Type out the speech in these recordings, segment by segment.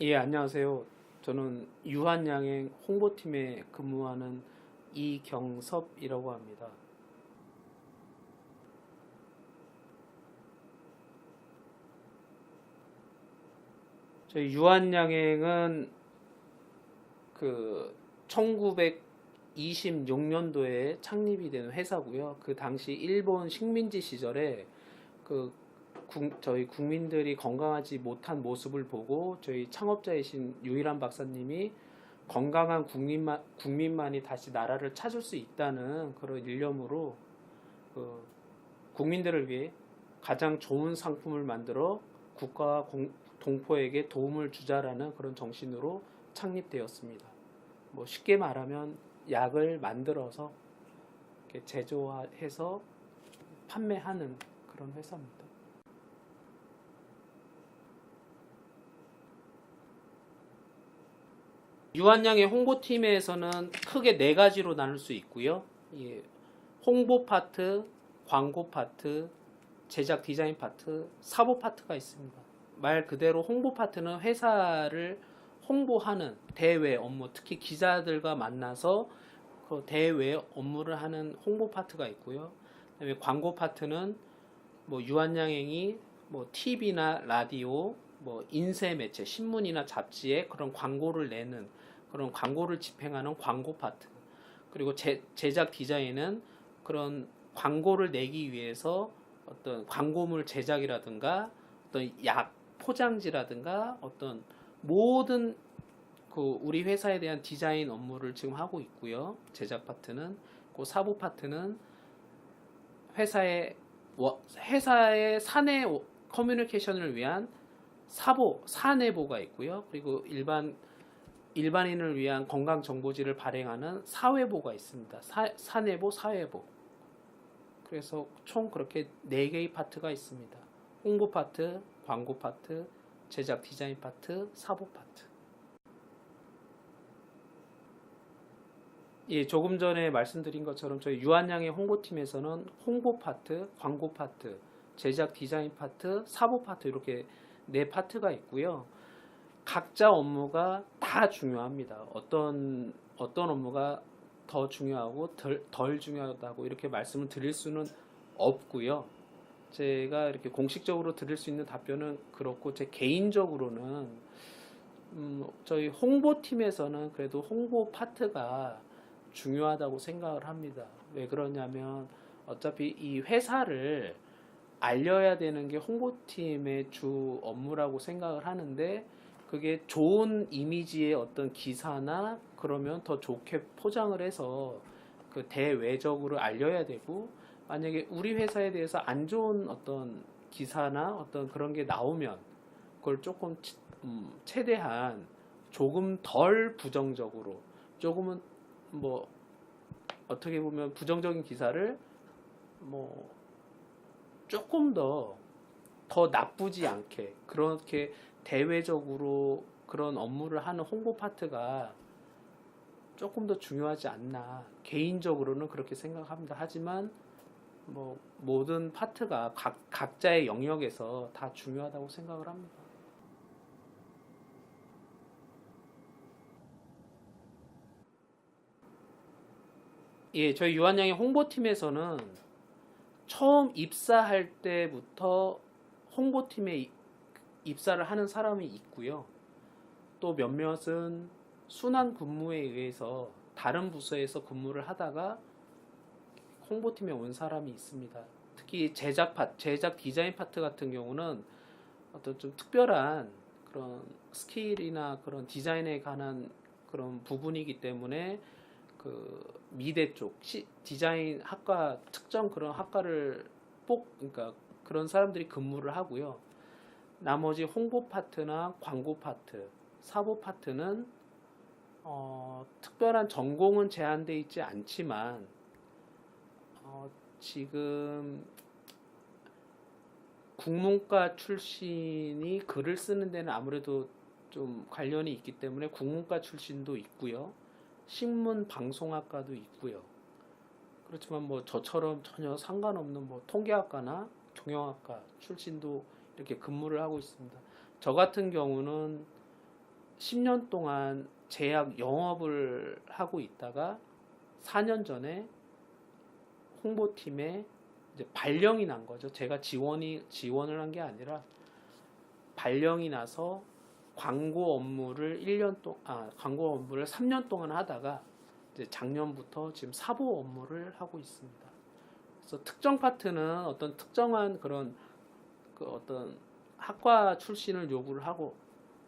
예, 안녕하세요. 저는 유한양행 홍보팀에 근무하는 이경섭이라고 합니다. 저희 유한양행은 그 1926년도에 창립이 된 회사고요. 그 당시 일본 식민지 시절에 그 국- 저희 국민들이 건강하지 못한 모습을 보고 저희 창업자이신 유일한 박사님이 건강한 국민만, 국민만이 다시 나라를 찾을 수 있다는 그런 일념으로 그 국민들을 위해 가장 좋은 상품을 만들어 국가와 공- 동포에게 도움을 주자라는 그런 정신으로 창립되었습니다. 뭐 쉽게 말하면 약을 만들어서 제조해서 판매하는 그런 회사입니다. 유한양의 홍보팀에서는 크게 네 가지로 나눌 수 있고요. 예, 홍보 파트, 광고 파트, 제작 디자인 파트, 사보 파트가 있습니다. 말 그대로 홍보 파트는 회사를 홍보하는 대외 업무, 특히 기자들과 만나서 그 대외 업무를 하는 홍보 파트가 있고요. 그다음에 광고 파트는 뭐 유한양행이 뭐 TV나 라디오, 뭐 인쇄 매체, 신문이나 잡지에 그런 광고를 내는 그런 광고를 집행하는 광고 파트. 그리고 제, 제작 디자인은 그런 광고를 내기 위해서 어떤 광고물 제작이라든가 어떤 약 포장지라든가 어떤 모든 그 우리 회사에 대한 디자인 업무를 지금 하고 있고요. 제작 파트는 그 사부 파트는 회사의 워- 회사의 사내 오- 커뮤니케이션을 위한 사보 사내보가 있고요. 그리고 일반 일반인을 위한 건강 정보지를 발행하는 사회보가 있습니다. 사, 사내보, 사회보. 그래서 총 그렇게 네 개의 파트가 있습니다. 홍보 파트, 광고 파트, 제작 디자인 파트, 사보 파트. 예, 조금 전에 말씀드린 것처럼 저희 유한양의 홍보팀에서는 홍보 파트, 광고 파트, 제작 디자인 파트, 사보 파트 이렇게 네 파트가 있고요. 각자 업무가 다 중요합니다. 어떤 어떤 업무가 더 중요하고 덜, 덜 중요하다고 이렇게 말씀을 드릴 수는 없고요. 제가 이렇게 공식적으로 드릴 수 있는 답변은 그렇고 제 개인적으로는 음, 저희 홍보팀에서는 그래도 홍보 파트가 중요하다고 생각을 합니다. 왜 그러냐면 어차피 이 회사를 알려야 되는 게 홍보팀의 주 업무라고 생각을 하는데 그게 좋은 이미지의 어떤 기사나 그러면 더 좋게 포장을 해서 그 대외적으로 알려야 되고 만약에 우리 회사에 대해서 안 좋은 어떤 기사나 어떤 그런 게 나오면 그걸 조금 치- 음, 최대한 조금 덜 부정적으로 조금은 뭐 어떻게 보면 부정적인 기사를 뭐 조금 더 더 나쁘지 않게 그렇게 대외적으로 그런 업무를 하는 홍보 파트가 조금 더 중요하지 않나 개인적으로는 그렇게 생각합니다. 하지만 뭐 모든 파트가 각, 각자의 영역에서 다 중요하다고 생각을 합니다. 예, 저희 유한양의 홍보팀에서는 처음 입사할 때부터 홍보팀에 이- 입사를 하는 사람이 있고요. 또 몇몇은 순환 근무에 의해서 다른 부서에서 근무를 하다가 홍보팀에 온 사람이 있습니다. 특히 제작 파, 제작 디자인 파트 같은 경우는 어떤 좀 특별한 그런 스킬이나 그런 디자인에 관한 그런 부분이기 때문에 그 미대 쪽 시- 디자인 학과 특정 그런 학과를 뽑 그러니까 그런 사람들이 근무를 하고요. 나머지 홍보 파트나 광고 파트, 사보 파트는 어, 특별한 전공은 제한돼 있지 않지만 어, 지금 국문과 출신이 글을 쓰는 데는 아무래도 좀 관련이 있기 때문에 국문과 출신도 있고요. 신문 방송학과도 있고요. 그렇지만 뭐 저처럼 전혀 상관없는 뭐 통계학과나 경영학과 출신도 이렇게 근무를 하고 있습니다. 저 같은 경우는 10년 동안 제약 영업을 하고 있다가 4년 전에 홍보팀에 이제 발령이 난 거죠. 제가 지원이 지원을 한 게 아니라 발령이 나서 광고 업무를 1년 동안 아, 광고 업무를 3년 동안 하다가 이제 작년부터 지금 사보 업무를 하고 있습니다. 그래서 특정 파트는 어떤 특정한 그런 그 어떤 학과 출신을 요구를 하고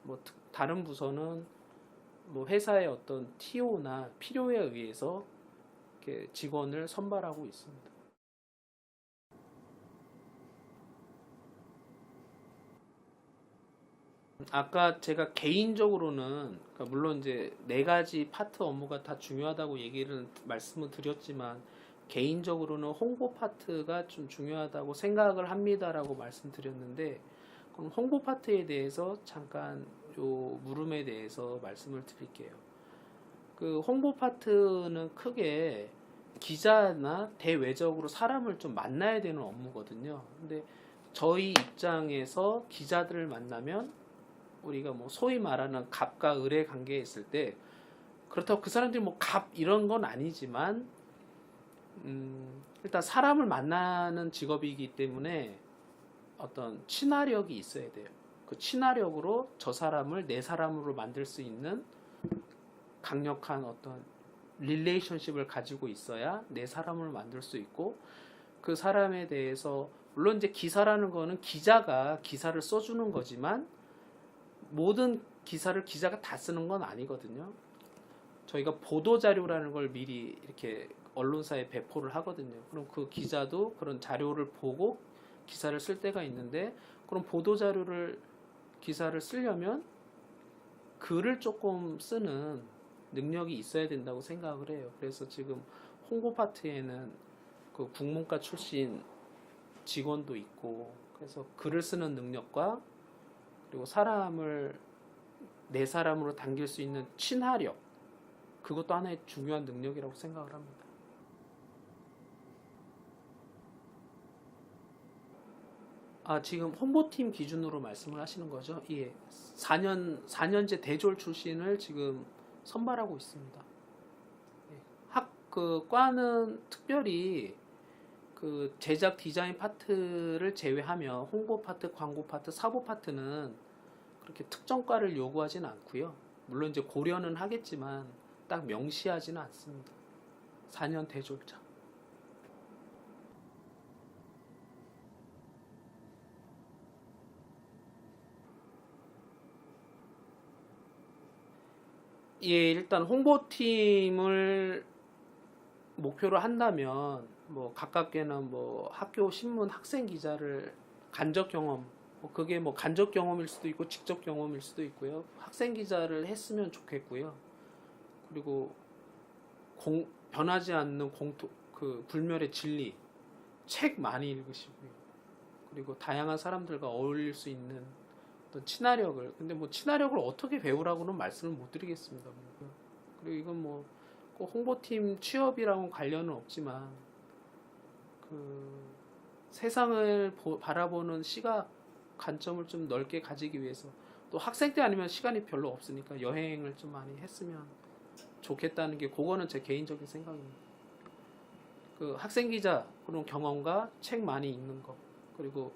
뭐 특- 다른 부서는 뭐 회사의 어떤 TO나 필요에 의해서 이렇게 직원을 선발하고 있습니다. 아까 제가 개인적으로는 그러니까 물론 이제 네 가지 파트 업무가 다 중요하다고 얘기를 말씀을 드렸지만 개인적으로는 홍보 파트가 좀 중요하다고 생각을 합니다라고 말씀드렸는데 그럼 홍보 파트에 대해서 잠깐 요 물음에 대해서 말씀을 드릴게요. 그 홍보 파트는 크게 기자나 대외적으로 사람을 좀 만나야 되는 업무거든요. 근데 저희 입장에서 기자들을 만나면 우리가 뭐 소위 말하는 갑과 을의 관계에 있을 때 그렇다고 그 사람들이 뭐 갑 이런 건 아니지만 음, 일단 사람을 만나는 직업이기 때문에 어떤 친화력이 있어야 돼요. 그 친화력으로 저 사람을 내 사람으로 만들 수 있는 강력한 어떤 릴레이션십을 가지고 있어야 내 사람을 만들 수 있고 그 사람에 대해서 물론 이제 기사라는 거는 기자가 기사를 써주는 거지만 모든 기사를 기자가 다 쓰는 건 아니거든요. 저희가 보도 자료라는 걸 미리 이렇게 언론사에 배포를 하거든요. 그럼 그 기자도 그런 자료를 보고 기사를 쓸 때가 있는데 그럼 보도 자료를 기사를 쓰려면 글을 조금 쓰는 능력이 있어야 된다고 생각을 해요. 그래서 지금 홍보 파트에는 그 국문과 출신 직원도 있고 그래서 글을 쓰는 능력과 그리고 사람을 내 사람으로 당길 수 있는 친화력 그것도 하나의 중요한 능력이라고 생각을 합니다. 아 지금 홍보팀 기준으로 말씀을 하시는 거죠? 예, 4년 4년제 대졸 출신을 지금 선발하고 있습니다. 예, 학 그 과는 특별히 그 제작 디자인 파트를 제외하면 홍보 파트, 광고 파트, 사보 파트는 그렇게 특정과를 요구하지는 않고요. 물론 이제 고려는 하겠지만 딱 명시하지는 않습니다. 4년 대졸자. 예, 일단 홍보팀을 목표로 한다면 뭐 가깝게는 뭐 학교 신문 학생 기자를 간접 경험 뭐 그게 뭐 간접 경험일 수도 있고 직접 경험일 수도 있고요. 학생 기자를 했으면 좋겠고요. 그리고 공, 변하지 않는 공통 그 불멸의 진리 책 많이 읽으시고요. 그리고 다양한 사람들과 어울릴 수 있는 어떤 친화력을 근데 뭐 친화력을 어떻게 배우라고는 말씀을 못 드리겠습니다. 그리고 이건 뭐 꼭 홍보팀 취업이랑은 관련은 없지만 그 세상을 보- 바라보는 시각 관점을 좀 넓게 가지기 위해서 또 학생 때 아니면 시간이 별로 없으니까 여행을 좀 많이 했으면 좋겠다는 게 그거는 제 개인적인 생각입니다. 그 학생 기자 그런 경험과 책 많이 읽는 거 그리고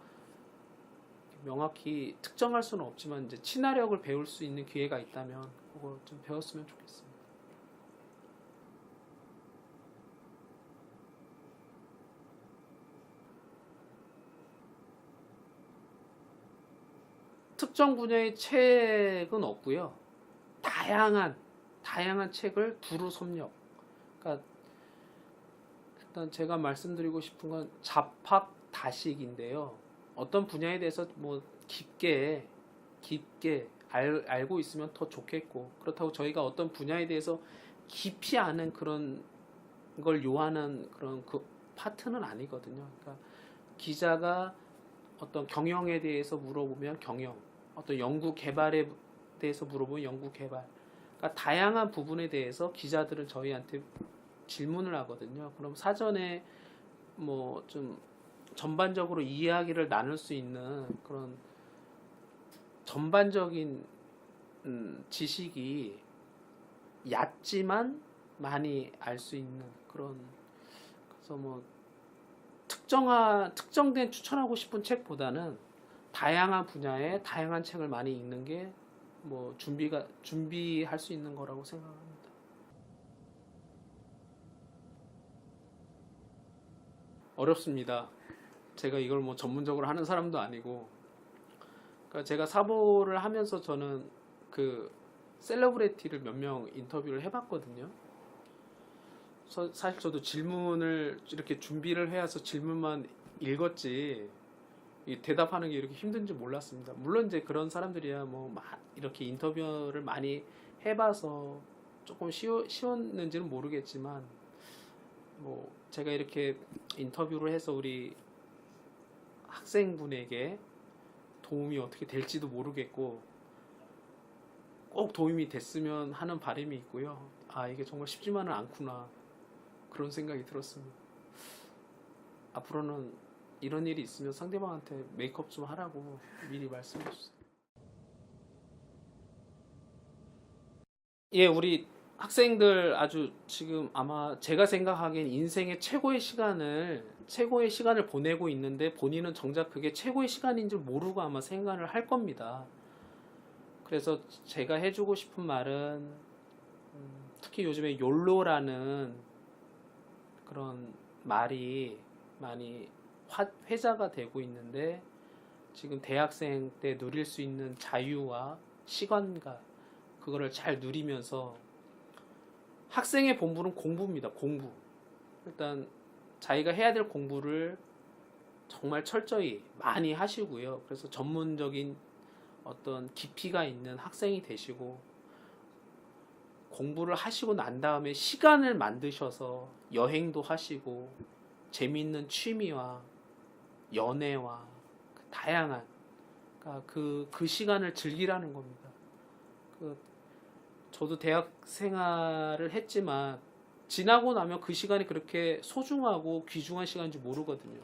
명확히 특정할 수는 없지만 이제 친화력을 배울 수 있는 기회가 있다면 그거 좀 배웠으면 좋겠습니다. 특정 분야의 책은 없고요. 다양한 다양한 책을 두루 섭렵. 그러니까 일단 제가 말씀드리고 싶은 건 잡학 다식인데요. 어떤 분야에 대해서 뭐 깊게 깊게 알, 알고 있으면 더 좋겠고 그렇다고 저희가 어떤 분야에 대해서 깊이 아는 그런 걸 요하는 그런 그 파트는 아니거든요. 그러니까 기자가 어떤 경영에 대해서 물어보면 경영, 어떤 연구 개발에 대해서 물어보면 연구 개발. 그러니까 다양한 부분에 대해서 기자들은 저희한테 질문을 하거든요. 그럼 사전에 뭐 좀 전반적으로 이야기를 나눌 수 있는 그런 전반적인 음, 지식이 얕지만 많이 알 수 있는 그런 그래서 뭐 특정한 특정된 추천하고 싶은 책보다는 다양한 분야의 다양한 책을 많이 읽는 게 뭐 준비가 준비할 수 있는 거라고 생각합니다. 어렵습니다. 제가 이걸 뭐 전문적으로 하는 사람도 아니고 그러니까 제가 사보를 하면서 저는 그 셀러브리티를 몇 명 인터뷰를 해봤거든요. 서- 사실 저도 질문을 이렇게 준비를 해서 질문만 읽었지 이 대답하는 게 이렇게 힘든지 몰랐습니다. 물론 이제 그런 사람들이야 뭐 마- 이렇게 인터뷰를 많이 해봐서 조금 쉬워, 쉬웠는지는 모르겠지만 뭐 제가 이렇게 인터뷰를 해서 우리 학생분에게 도움이 어떻게 될지도 모르겠고 꼭 도움이 됐으면 하는 바람이 있고요. 아 이게 정말 쉽지만은 않구나 그런 생각이 들었습니다. 앞으로는 이런 일이 있으면 상대방한테 메이크업 좀 하라고 미리 말씀해 주세요. 예, 우리 학생들 아주 지금 아마 제가 생각하기엔 인생의 최고의 시간을 최고의 시간을 보내고 있는데 본인은 정작 그게 최고의 시간인 줄 모르고 아마 생각을 할 겁니다. 그래서 제가 해주고 싶은 말은 음, 특히 요즘에 욜로라는 그런 말이 많이 화- 회자가 되고 있는데 지금 대학생 때 누릴 수 있는 자유와 시간과 그거를 잘 누리면서 학생의 본분은 공부입니다. 공부. 일단 자기가 해야 될 공부를 정말 철저히 많이 하시고요. 그래서 전문적인 어떤 깊이가 있는 학생이 되시고 공부를 하시고 난 다음에 시간을 만드셔서 여행도 하시고 재미있는 취미와 연애와 그 다양한 그러니까 그, 그 시간을 즐기라는 겁니다. 그 저도 대학 생활을 했지만 지나고 나면 그 시간이 그렇게 소중하고 귀중한 시간인지 모르거든요.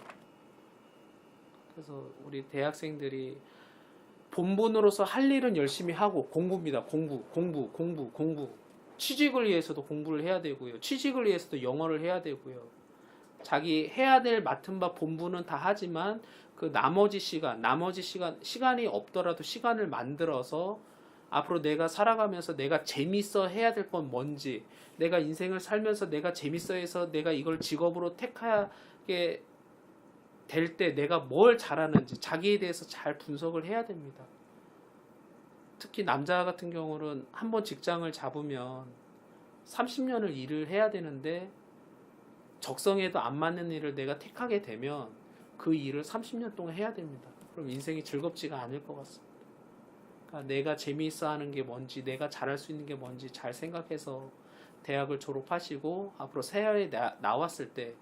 그래서 우리 대학생들이 본분으로서 할 일은 열심히 하고 공부입니다. 공부, 공부, 공부, 공부. 취직을 위해서도 공부를 해야 되고요. 취직을 위해서도 영어를 해야 되고요. 자기 해야 될 맡은 바 본분은 다 하지만 그 나머지 시간, 나머지 시간, 시간이 없더라도 시간을 만들어서 앞으로 내가 살아가면서 내가 재밌어 해야 될 건 뭔지, 내가 인생을 살면서 내가 재밌어 해서 내가 이걸 직업으로 택하게 될 때 내가 뭘 잘하는지 자기에 대해서 잘 분석을 해야 됩니다. 특히 남자 같은 경우는 한 번 직장을 잡으면 30년을 일을 해야 되는데 적성에도 안 맞는 일을 내가 택하게 되면 그 일을 30년 동안 해야 됩니다. 그럼 인생이 즐겁지가 않을 것 같습니다. 그러니까 내가 재미있어 하는 게 뭔지, 내가 잘할 수 있는 게 뭔지 잘 생각해서 대학을 졸업하시고 앞으로 사회에 나, 나왔을 때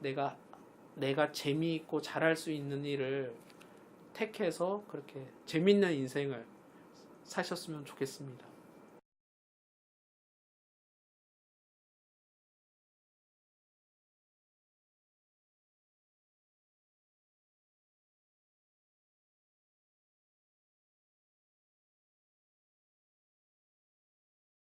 내가 내가 재미있고 잘할 수 있는 일을 택해서 그렇게 재밌는 인생을 사셨으면 좋겠습니다.